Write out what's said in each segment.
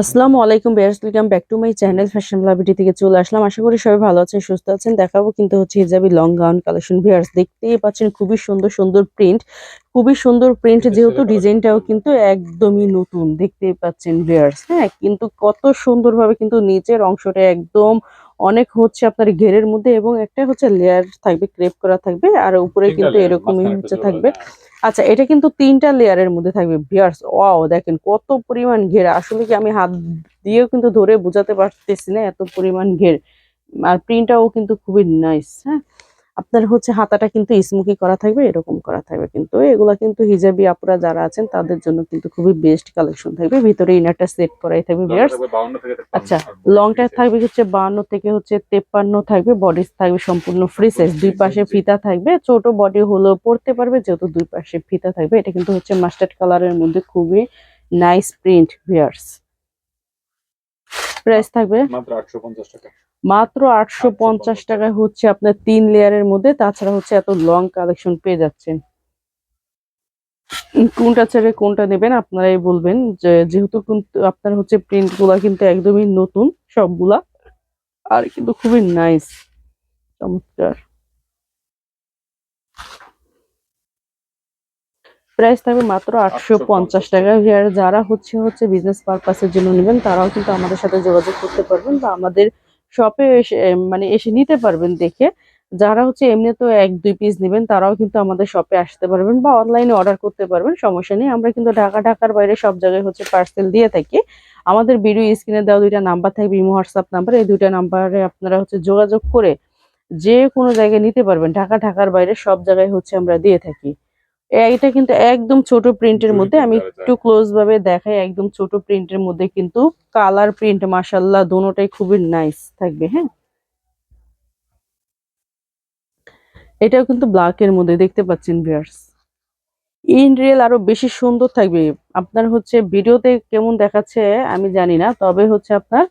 আসসালামু আলাইকুম viewers welcome back to my channel fashion লাভিটি থেকে চলে আসলাম। আশা করি সবাই ভালো আছেন সুস্থ আছেন। দেখাবো কিন্তু হচ্ছে হিজাবি লং গাউন কালেকশন বিয়ার্স দেখতেই পাচ্ছেন খুবই সুন্দর সুন্দর প্রিন্ট খুবই সুন্দর প্রিন্ট যেহেতু ডিজাইনটাও কিন্তু একদমই নতুন দেখতেই পাচ্ছেন বিয়ার্স। হ্যাঁ কিন্তু কত সুন্দরভাবে কিন্তু নিচের অংশটা একদম অনেক হচ্ছে আপনার ঘেরের মধ্যে এবং একটা হচ্ছে লেয়ার থাকবে ক্রেপ করা থাকবে আর উপরে কিন্তু এরকমই হচ্ছে থাকবে। আচ্ছা এটা কিন্তু তিনটা লেয়ারের মধ্যে থাকবে ভিয়ার্স ওয়াও দেখেন কত পরিমাণ ঘের। আসলে কি আমি হাত দিয়েও কিন্তু ধরে বোঝাতে পারতেছি না এত পরিমাণ ঘের। আর প্রিন্টটাও কিন্তু খুবই নাইস হ্যাঁ? আপনার হচ্ছে হাতাটা কিন্তু স্মুকি করা থাকবে এরকম করা থাকবে। কিন্তু এগুলা কিন্তু হিজাবি আপুরা যারা আছেন তাদের জন্য কিন্তু খুবই বেস্ট কালেকশন থাকবে। ভিতরে ইনারটা সেট করাই থাকবে লংটা ভিয়ার্স থাকবে 52 থেকে 53 আচ্ছা লংটা থাকবে হচ্ছে বাহান্ন থেকে হচ্ছে তেপ্পান্ন থাকবে বডি থাকবে সম্পূর্ণ ফ্রি সাইজ দুই পাশে। ফিতা থাকবে ছোট বডি হলেও পড়তে পারবে যেহেতু দুই পাশে ফিতা থাকবে। এটা কিন্তু হচ্ছে মাস্টার্ড কালারের মধ্যে খুবই নাইস প্রিন্ট ভিয়ার্স প্রাইস থাকবে? মাত্র 850 টাকা। মাত্র আটশো পঞ্চাশ টাকায় হচ্ছে আপনার তিন লেয়ারের মধ্যে তাছাড়া হচ্ছে এত লং কালেকশন পেয়ে যাচ্ছেন। কোনটা ছেড়ে কোনটা নেবেন আপনারাই বলবেন। যে যেহেতু কিন্তু আপনার হচ্ছে প্রিন্টগুলা কিন্তু একদমই নতুন সবগুলা। আর কিন্তু খুবই নাইস চমৎকার। প্রাইস থাকবে মাত্র আটশো পঞ্চাশ টাকা। আর যারা হচ্ছে হচ্ছে বিজনেস পারপাসের জন্য নেবেন, তারাও কিন্তু আমাদের সাথে যোগাযোগ করতে পারবেন বা আমাদের শপে এসে মানে এসে নিতে পারবেন দেখে। যারা হচ্ছে এমনি তো এক, দুই পিস নেবেন, তারাও কিন্তু আমাদের শপে আসতে পারবেন বা অনলাইনে অর্ডার করতে পারবেন, সমস্যা নেই। আমরা কিন্তু ঢাকা, ঢাকার বাইরে সব জায়গায় হচ্ছে পার্সেল দিয়ে থাকি। আমাদের ভিডিও স্ক্রিনে দেওয়া দুইটা নাম্বার থাকবে, ইমো, হোয়াটসঅ্যাপ নাম্বার এই দুইটা নাম্বারে আপনারা হচ্ছে যোগাযোগ করে যে কোনো জায়গায় নিতে পারবেন। ঢাকা, ঢাকার বাইরে সব জায়গায় হচ্ছে আমরা দিয়ে থাকি। এইটা কিন্তু একদম ছোট প্রিন্টের মধ্যে। আমি একটু ক্লোজ ভাবে দেখাই একদম ছোট প্রিন্টের মধ্যে কিন্তু কালার প্রিন্ট মাশাল্লাহ দোনোটাই খুবই নাইস থাকবে হ্যাঁ? এটাও কিন্তু ব্ল্যাক এর মধ্যে দেখতে পাচ্ছেন ভিউয়ার্স ইন রিয়েল আরও বেশি সুন্দর থাকবে। আপনার হচ্ছে ভিডিওতে কেমন দেখাচ্ছে আমি জানি না তবে হচ্ছে আপনার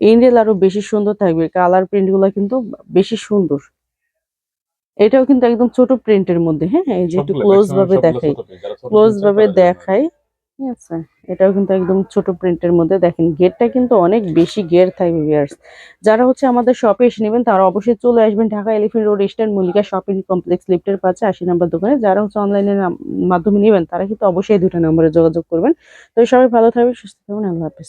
ইন রিয়েল আরও বেশি সুন্দর থাকবে। কালার প্রিন্টগুলা কিন্তু বেশি সুন্দর। এটাও কিন্তু একদম ছোট প্রিন্টের মধ্যে হ্যাঁ? এই যে একটু ক্লোজ ভাবে দেখাই। ক্লোজ ভাবে দেখাই ঠিক আছে? এটাও কিন্তু একদম ছোট প্রিন্টের মধ্যে দেখেন। গেটটা কিন্তু অনেক বেশি গের থাকবে ভিউয়ার্স যারা হচ্ছে আমাদের শপে এসে নেবেন তারা অবশ্যই চলে আসবেন Dhaka Elephant Road Eastern Mallika shopping complex লিফটের পাশে আশি নাম্বার দোকানে। যারা হচ্ছে অনলাইনের মাধ্যমে নেবেন তারা কিন্তু অবশ্যই দুটো নম্বরে যোগাযোগ করবেন। তো সবাই ভালো থাকবেন সুস্থ থাকবেন আল্লাহ হাফেজ।